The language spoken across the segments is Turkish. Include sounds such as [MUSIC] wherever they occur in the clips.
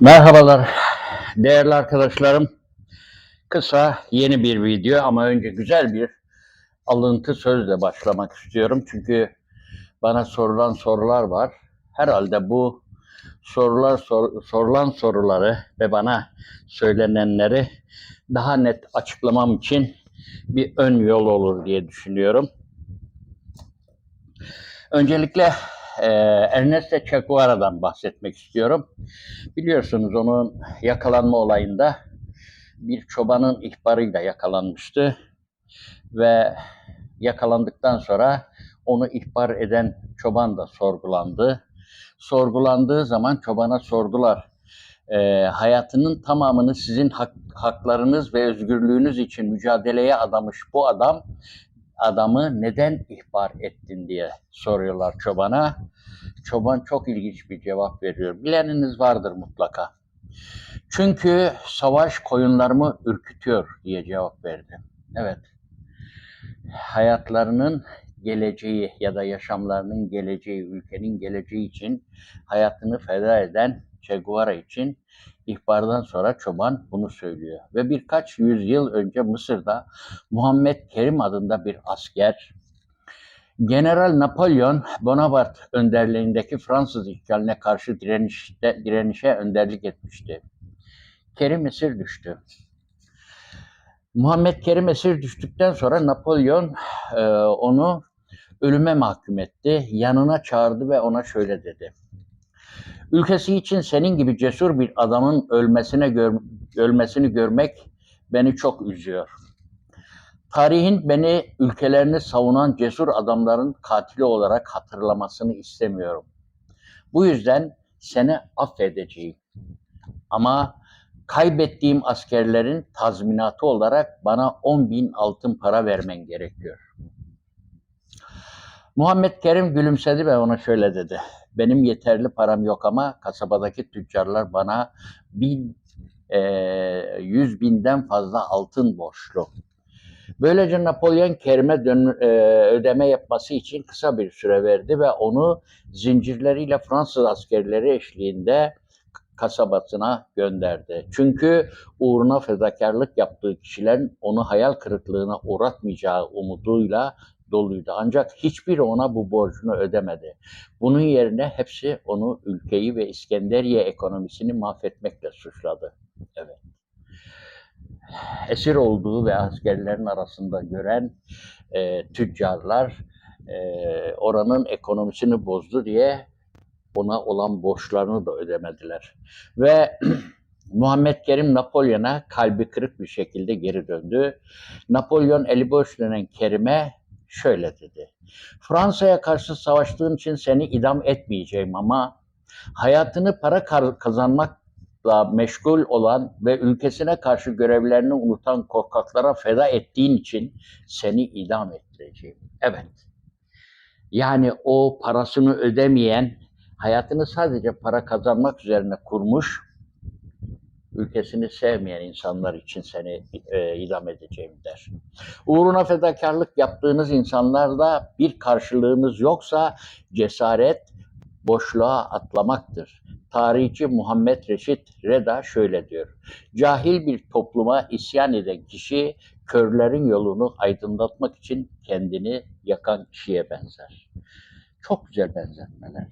Merhabalar değerli arkadaşlarım. Kısa yeni bir video ama önce güzel bir alıntı sözle başlamak istiyorum. Çünkü bana sorulan sorular var. Herhalde bu sorular sor- sorulan soruları ve bana söylenenleri daha net açıklamam için bir ön yol olur diye düşünüyorum. Öncelikle eee Ernesto Che Guevara'dan bahsetmek istiyorum. Biliyorsunuz onun yakalanma olayında bir çobanın ihbarıyla yakalanmıştı ve yakalandıktan sonra onu ihbar eden çoban da sorgulandı. Sorgulandığı zaman çobana sordular. "Ee, hayatının tamamını sizin hak- haklarınız ve özgürlüğünüz için mücadeleye adamış bu adam adamı neden ihbar ettin diye soruyorlar çobana. Çoban çok ilginç bir cevap veriyor. Bileniniz vardır mutlaka. Çünkü savaş koyunlarımı ürkütüyor diye cevap verdi. Evet. Hayatlarının geleceği ya da yaşamlarının geleceği, ülkenin geleceği için hayatını feda eden Che Guevara için ihbardan sonra çoban bunu söylüyor. Ve birkaç yüzyıl önce Mısır'da Muhammed Kerim adında bir asker General Napolyon Bonaparte önderliğindeki Fransız işgaline karşı direnişte, direnişe önderlik etmişti. Kerim esir düştü. Muhammed Kerim esir düştükten sonra Napolyon e, onu ölüme mahkum etti. Yanına çağırdı ve ona şöyle dedi. Ülkesi için senin gibi cesur bir adamın ölmesine gör, ölmesini görmek beni çok üzüyor. Tarihin beni ülkelerini savunan cesur adamların katili olarak hatırlamasını istemiyorum. Bu yüzden seni affedeceğim. Ama kaybettiğim askerlerin tazminatı olarak bana 10 bin altın para vermen gerekiyor. Muhammed Kerim gülümsedi ve ona şöyle dedi. Benim yeterli param yok ama kasabadaki tüccarlar bana bin, eee, yüz binden fazla altın borçlu. Böylece Napolyon Kerim'e dön, e, ödeme yapması için kısa bir süre verdi ve onu zincirleriyle Fransız askerleri eşliğinde kasabasına gönderdi. Çünkü uğruna fedakarlık yaptığı kişilerin onu hayal kırıklığına uğratmayacağı umuduyla doluydu. Ancak hiçbiri ona bu borcunu ödemedi. Bunun yerine hepsi onu ülkeyi ve İskenderiye ekonomisini mahvetmekle suçladı. Evet esir olduğu ve askerlerin arasında gören e, tüccarlar e, oranın ekonomisini bozdu diye ona olan borçlarını da ödemediler. Ve [CLEARS THROAT] Muhammed Kerim Napolyon'a kalbi kırık bir şekilde geri döndü. Napolyon eli boş dönen Kerim'e şöyle dedi. Fransa'ya karşı savaştığın için seni idam etmeyeceğim ama hayatını para kazanmakla meşgul olan ve ülkesine karşı görevlerini unutan korkaklara feda ettiğin için seni idam ettireceğim. Evet. Yani o parasını ödemeyen, hayatını sadece para kazanmak üzerine kurmuş, ülkesini sevmeyen insanlar için seni e, idam edeceğim der. Uğruna fedakarlık yaptığınız insanlarda bir karşılığınız yoksa cesaret boşluğa atlamaktır. Tarihçi Muhammed Reşit Reda şöyle diyor. Cahil bir topluma isyan eden kişi körlerin yolunu aydınlatmak için kendini yakan kişiye benzer. Çok güzel benzetmeler.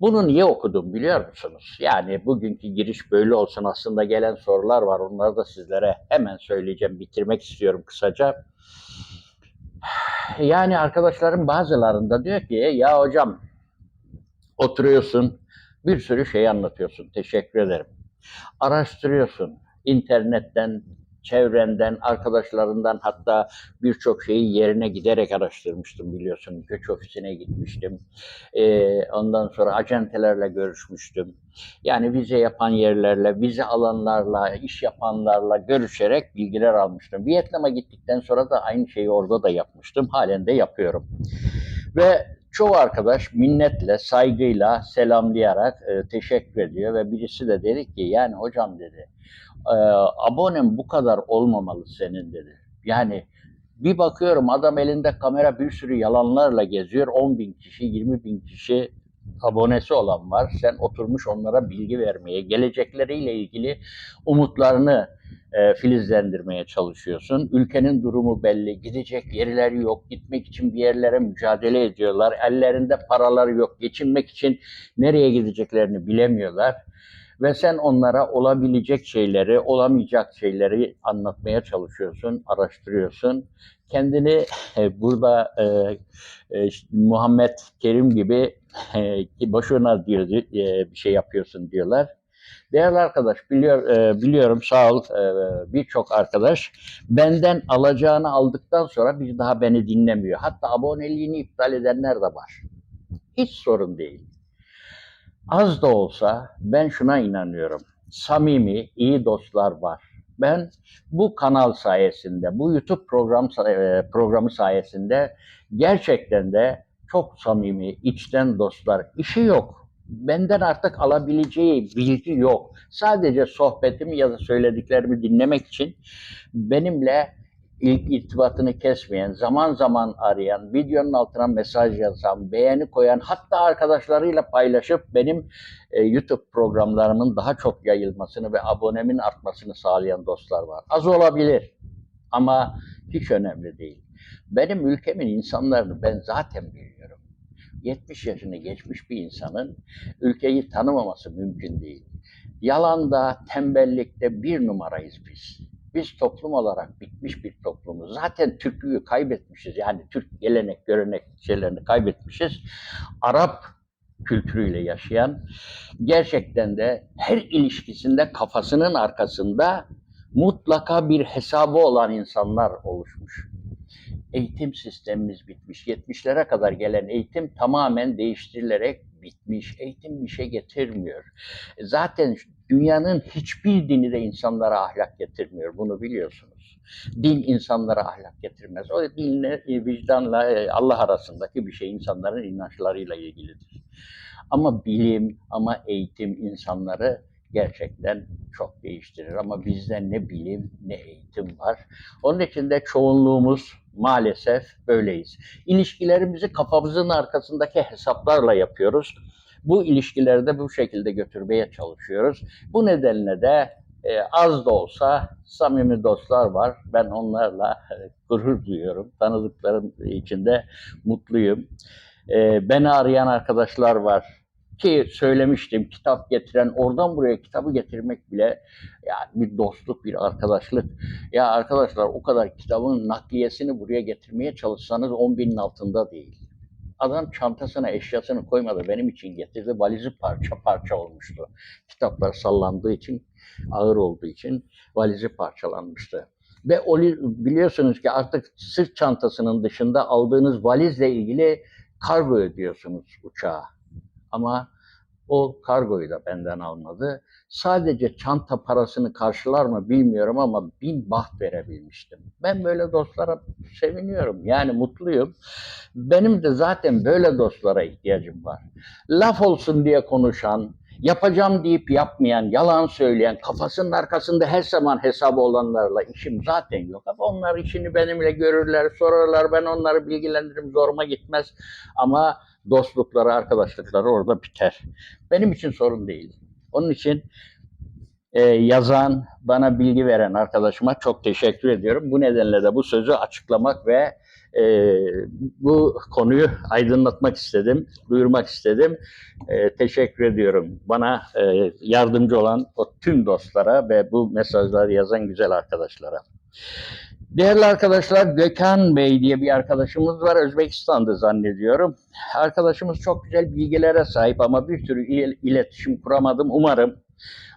Bunu niye okudum biliyor musunuz? Yani bugünkü giriş böyle olsun aslında gelen sorular var. Onları da sizlere hemen söyleyeceğim. Bitirmek istiyorum kısaca. Yani arkadaşlarım bazılarında diyor ki ya hocam oturuyorsun bir sürü şey anlatıyorsun. Teşekkür ederim. Araştırıyorsun internetten, çevrenden, arkadaşlarından hatta birçok şeyi yerine giderek araştırmıştım biliyorsun. Göç ofisine gitmiştim. Ee, ondan sonra acentelerle görüşmüştüm. Yani vize yapan yerlerle, vize alanlarla, iş yapanlarla görüşerek bilgiler almıştım. Vietnam'a gittikten sonra da aynı şeyi orada da yapmıştım. Halen de yapıyorum. Ve çoğu arkadaş minnetle, saygıyla selamlayarak e, teşekkür ediyor ve birisi de dedi ki yani hocam dedi e, abonem bu kadar olmamalı senin dedi. Yani bir bakıyorum adam elinde kamera bir sürü yalanlarla geziyor. 10 bin kişi, 20 bin kişi abonesi olan var. Sen oturmuş onlara bilgi vermeye, gelecekleriyle ilgili umutlarını e, filizlendirmeye çalışıyorsun. Ülkenin durumu belli, gidecek yerleri yok, gitmek için bir yerlere mücadele ediyorlar. Ellerinde paraları yok, geçinmek için nereye gideceklerini bilemiyorlar. Ve sen onlara olabilecek şeyleri, olamayacak şeyleri anlatmaya çalışıyorsun, araştırıyorsun. Kendini e, burada e, e, Muhammed Kerim gibi e, boşuna diyor e, bir şey yapıyorsun diyorlar. Değerli arkadaş biliyor e, biliyorum sağ ol e, birçok arkadaş benden alacağını aldıktan sonra bir daha beni dinlemiyor. Hatta aboneliğini iptal edenler de var. Hiç sorun değil. Az da olsa ben şuna inanıyorum. Samimi, iyi dostlar var. Ben bu kanal sayesinde, bu YouTube program e, programı sayesinde gerçekten de çok samimi, içten dostlar. İşi yok. Benden artık alabileceği bilgi yok. Sadece sohbetimi ya da söylediklerimi dinlemek için benimle ilk irtibatını kesmeyen, zaman zaman arayan, videonun altına mesaj yazan, beğeni koyan, hatta arkadaşlarıyla paylaşıp benim e, YouTube programlarımın daha çok yayılmasını ve abonemin artmasını sağlayan dostlar var. Az olabilir ama hiç önemli değil. Benim ülkemin insanlarını ben zaten biliyorum. 70 yaşını geçmiş bir insanın ülkeyi tanımaması mümkün değil. Yalanda, tembellikte bir numarayız biz. Biz toplum olarak bitmiş bir toplumuz. Zaten Türklüğü kaybetmişiz. Yani Türk gelenek, görenek şeylerini kaybetmişiz. Arap kültürüyle yaşayan, gerçekten de her ilişkisinde kafasının arkasında mutlaka bir hesabı olan insanlar oluşmuş. Eğitim sistemimiz bitmiş. 70'lere kadar gelen eğitim tamamen değiştirilerek bitmiş. Eğitim bir şey getirmiyor. Zaten dünyanın hiçbir dini de insanlara ahlak getirmiyor. Bunu biliyorsunuz. Din insanlara ahlak getirmez. O dinle, vicdanla e, Allah arasındaki bir şey insanların inançlarıyla ilgilidir. Ama bilim, ama eğitim insanları gerçekten çok değiştirir. Ama bizde ne bilim ne eğitim var. Onun için de çoğunluğumuz maalesef böyleyiz. İlişkilerimizi kafamızın arkasındaki hesaplarla yapıyoruz. Bu ilişkileri de bu şekilde götürmeye çalışıyoruz. Bu nedenle de e, az da olsa samimi dostlar var. Ben onlarla e, gurur duyuyorum. Tanıdıklarım için de mutluyum. E, beni arayan arkadaşlar var ki söylemiştim kitap getiren oradan buraya kitabı getirmek bile yani bir dostluk bir arkadaşlık. Ya arkadaşlar o kadar kitabın nakliyesini buraya getirmeye çalışsanız 10 binin altında değil. Adam çantasına eşyasını koymadı benim için getirdi valizi parça parça olmuştu. Kitaplar sallandığı için ağır olduğu için valizi parçalanmıştı. Ve biliyorsunuz ki artık sırt çantasının dışında aldığınız valizle ilgili kargo ödüyorsunuz uçağa ama o kargoyu da benden almadı. Sadece çanta parasını karşılar mı bilmiyorum ama bin baht verebilmiştim. Ben böyle dostlara seviniyorum. Yani mutluyum. Benim de zaten böyle dostlara ihtiyacım var. Laf olsun diye konuşan, yapacağım deyip yapmayan, yalan söyleyen, kafasının arkasında her zaman hesabı olanlarla işim zaten yok. Ama onlar işini benimle görürler, sorarlar, ben onları bilgilendiririm, zoruma gitmez. Ama dostlukları, arkadaşlıkları orada biter. Benim için sorun değil. Onun için e, yazan, bana bilgi veren arkadaşıma çok teşekkür ediyorum. Bu nedenle de bu sözü açıklamak ve e, bu konuyu aydınlatmak istedim, duyurmak istedim. E, teşekkür ediyorum bana e, yardımcı olan o tüm dostlara ve bu mesajları yazan güzel arkadaşlara. Değerli arkadaşlar, Gökhan Bey diye bir arkadaşımız var. Özbekistan'da zannediyorum. Arkadaşımız çok güzel bilgilere sahip ama bir türlü il- iletişim kuramadım. Umarım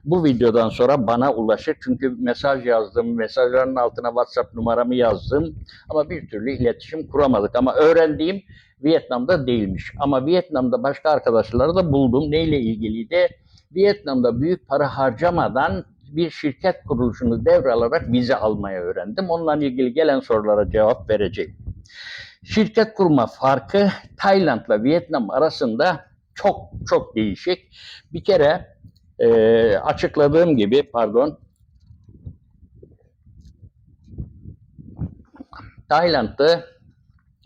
bu videodan sonra bana ulaşır. Çünkü mesaj yazdım, mesajların altına WhatsApp numaramı yazdım. Ama bir türlü iletişim kuramadık. Ama öğrendiğim Vietnam'da değilmiş. Ama Vietnam'da başka arkadaşları da buldum. Neyle ilgiliydi? Vietnam'da büyük para harcamadan bir şirket kuruluşunu devralarak vize almayı öğrendim. Onunla ilgili gelen sorulara cevap vereceğim. Şirket kurma farkı Tayland'la Vietnam arasında çok çok değişik. Bir kere e, açıkladığım gibi pardon Tayland'ı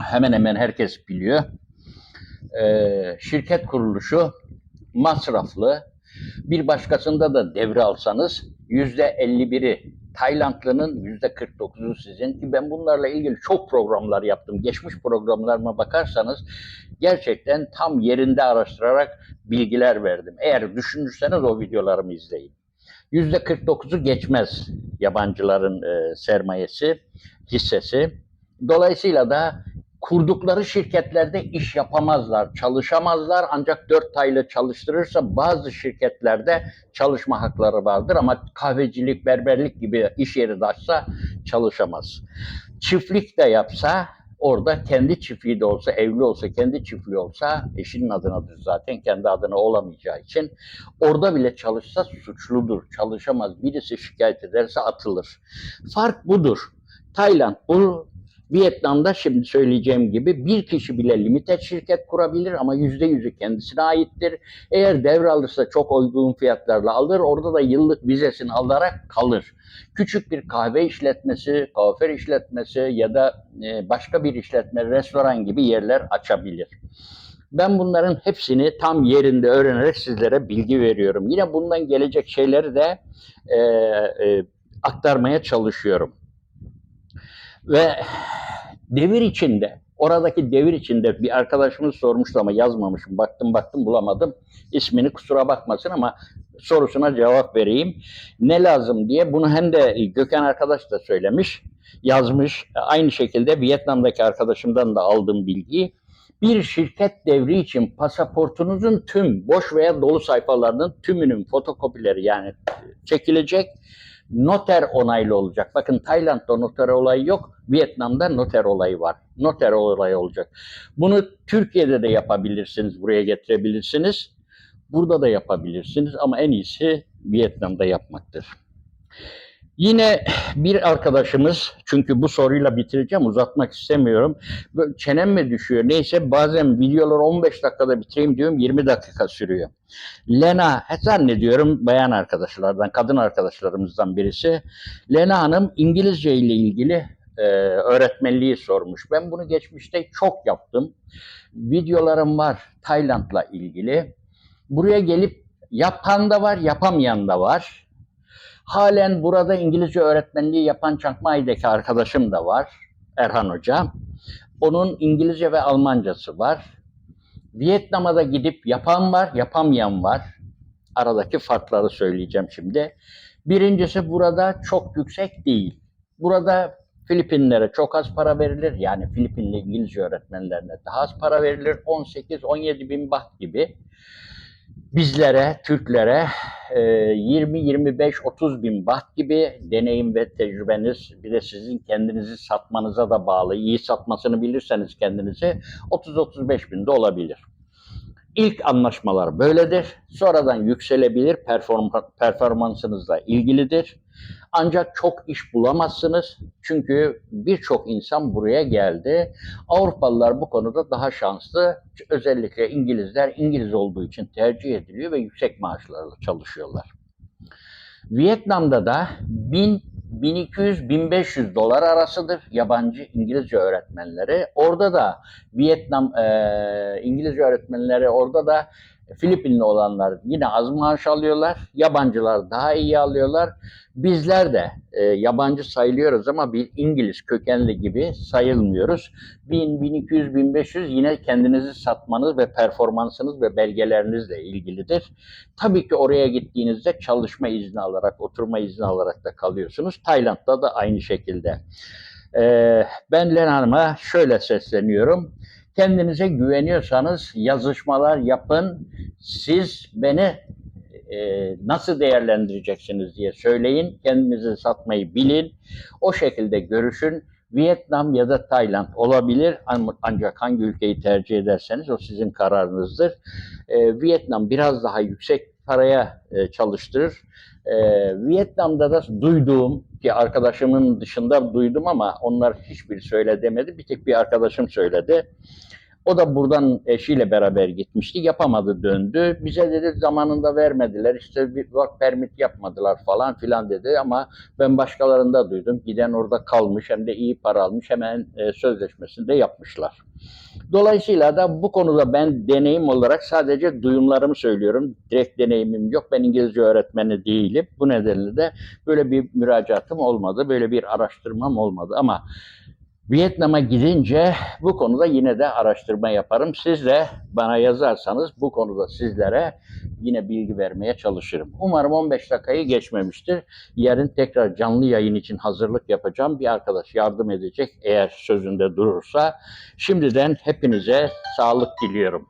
hemen hemen herkes biliyor. e, şirket kuruluşu masraflı. Bir başkasında da devre alsanız yüzde 51'i Taylandlı'nın yüzde 49'u sizin ki ben bunlarla ilgili çok programlar yaptım. Geçmiş programlarıma bakarsanız gerçekten tam yerinde araştırarak bilgiler verdim. Eğer düşünürseniz o videolarımı izleyin. Yüzde 49'u geçmez yabancıların e, sermayesi, hissesi. Dolayısıyla da kurdukları şirketlerde iş yapamazlar, çalışamazlar. Ancak dört aylı çalıştırırsa bazı şirketlerde çalışma hakları vardır ama kahvecilik, berberlik gibi iş yeri de açsa çalışamaz. Çiftlik de yapsa orada kendi çiftliği de olsa, evli olsa, kendi çiftliği olsa eşinin adınadır zaten kendi adına olamayacağı için. Orada bile çalışsa suçludur, çalışamaz. Birisi şikayet ederse atılır. Fark budur. Tayland bu Vietnam'da şimdi söyleyeceğim gibi bir kişi bile limited şirket kurabilir ama yüzde yüzü kendisine aittir. Eğer devralırsa çok uygun fiyatlarla alır. Orada da yıllık vizesini alarak kalır. Küçük bir kahve işletmesi, kuaför işletmesi ya da e, başka bir işletme, restoran gibi yerler açabilir. Ben bunların hepsini tam yerinde öğrenerek sizlere bilgi veriyorum. Yine bundan gelecek şeyleri de e, e, aktarmaya çalışıyorum. Ve devir içinde, oradaki devir içinde bir arkadaşımız sormuştu ama yazmamışım. Baktım baktım bulamadım. İsmini kusura bakmasın ama sorusuna cevap vereyim. Ne lazım diye bunu hem de Gökhan arkadaş da söylemiş, yazmış. Aynı şekilde Vietnam'daki arkadaşımdan da aldığım bilgiyi bir şirket devri için pasaportunuzun tüm boş veya dolu sayfalarının tümünün fotokopileri yani çekilecek noter onaylı olacak. Bakın Tayland'da noter olayı yok. Vietnam'da noter olayı var. Noter olayı olacak. Bunu Türkiye'de de yapabilirsiniz. Buraya getirebilirsiniz. Burada da yapabilirsiniz ama en iyisi Vietnam'da yapmaktır. Yine bir arkadaşımız, çünkü bu soruyla bitireceğim, uzatmak istemiyorum. Böyle çenem mi düşüyor? Neyse bazen videoları 15 dakikada bitireyim diyorum, 20 dakika sürüyor. Lena, zannediyorum bayan arkadaşlardan, kadın arkadaşlarımızdan birisi. Lena Hanım İngilizce ile ilgili e, öğretmenliği sormuş. Ben bunu geçmişte çok yaptım. Videolarım var Tayland'la ilgili. Buraya gelip yapan da var, yapamayan da var. Halen burada İngilizce öğretmenliği yapan Çankmaya'daki arkadaşım da var. Erhan Hoca. Onun İngilizce ve Almancası var. Vietnam'a da gidip yapan var, yapamayan var. Aradaki farkları söyleyeceğim şimdi. Birincisi burada çok yüksek değil. Burada Filipinlere çok az para verilir. Yani Filipinli İngilizce öğretmenlerine daha az para verilir. 18-17 bin baht gibi bizlere, Türklere 20-25-30 bin baht gibi deneyim ve tecrübeniz bir de sizin kendinizi satmanıza da bağlı. İyi satmasını bilirseniz kendinizi 30-35 bin de olabilir. İlk anlaşmalar böyledir. Sonradan yükselebilir, perform performansınızla ilgilidir. Ancak çok iş bulamazsınız. Çünkü birçok insan buraya geldi. Avrupalılar bu konuda daha şanslı. Özellikle İngilizler İngiliz olduğu için tercih ediliyor ve yüksek maaşlarla çalışıyorlar. Vietnam'da da 1000 1200-1500 dolar arasıdır yabancı İngilizce öğretmenleri. Orada da Vietnam e, İngilizce öğretmenleri orada da Filipinli olanlar yine az maaş alıyorlar. Yabancılar daha iyi alıyorlar. Bizler de e, yabancı sayılıyoruz ama bir İngiliz kökenli gibi sayılmıyoruz. 1000, 1200, 1500 yine kendinizi satmanız ve performansınız ve belgelerinizle ilgilidir. Tabii ki oraya gittiğinizde çalışma izni alarak, oturma izni alarak da kalıyorsunuz. Tayland'da da aynı şekilde. E, ben Len Hanım'a şöyle sesleniyorum. Kendinize güveniyorsanız yazışmalar yapın. Siz beni e, nasıl değerlendireceksiniz diye söyleyin. Kendinizi satmayı bilin. O şekilde görüşün. Vietnam ya da Tayland olabilir ancak hangi ülkeyi tercih ederseniz o sizin kararınızdır. E, Vietnam biraz daha yüksek paraya e, çalıştırır. E, Vietnam'da da duyduğum ki arkadaşımın dışında duydum ama onlar hiçbir söyle demedi. Bir tek bir arkadaşım söyledi. O da buradan eşiyle beraber gitmişti. Yapamadı döndü. Bize dedi zamanında vermediler. İşte bir work permit yapmadılar falan filan dedi ama ben başkalarında duydum. Giden orada kalmış hem de iyi para almış. Hemen e, sözleşmesini de yapmışlar. Dolayısıyla da bu konuda ben deneyim olarak sadece duyumlarımı söylüyorum. Direkt deneyimim yok. Ben İngilizce öğretmeni değilim. Bu nedenle de böyle bir müracaatım olmadı. Böyle bir araştırmam olmadı. Ama Vietnam'a gidince bu konuda yine de araştırma yaparım. Siz de bana yazarsanız bu konuda sizlere yine bilgi vermeye çalışırım. Umarım 15 dakikayı geçmemiştir. Yarın tekrar canlı yayın için hazırlık yapacağım. Bir arkadaş yardım edecek eğer sözünde durursa. Şimdiden hepinize sağlık diliyorum.